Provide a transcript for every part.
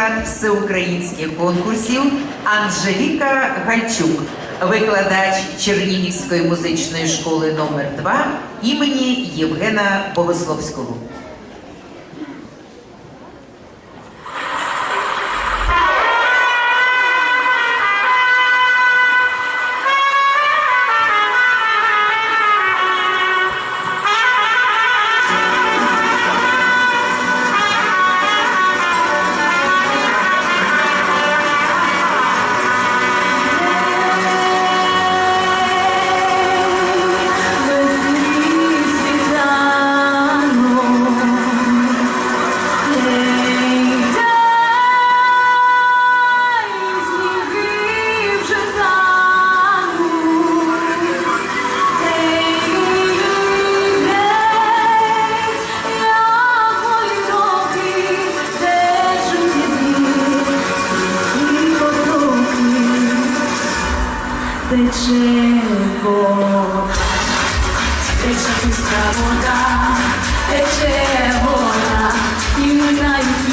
лауреат всеукраїнських конкурсів Анжеліка Гальчук, викладач Чернігівської музичної школи номер 2 імені Євгена Богословського. Тече вода, тече чиста вода, тече вода, і минають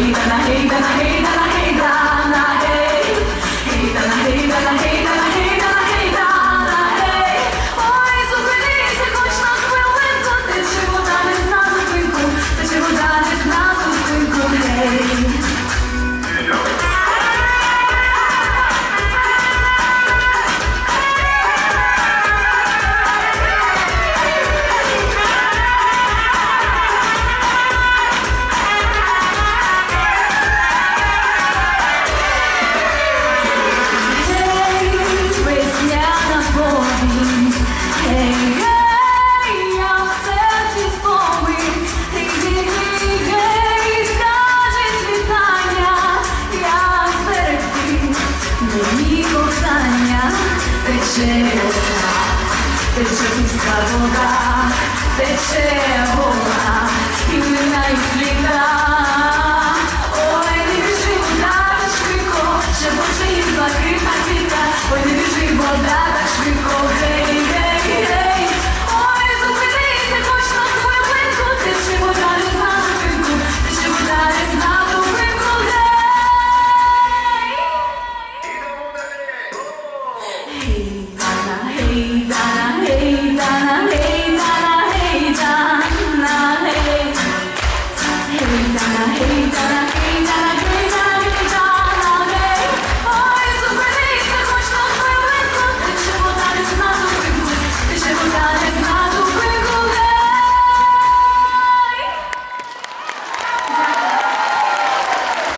Hey and I hate and I hate and I hate. і кохання тече вода, тече піска вода, тече. Hey,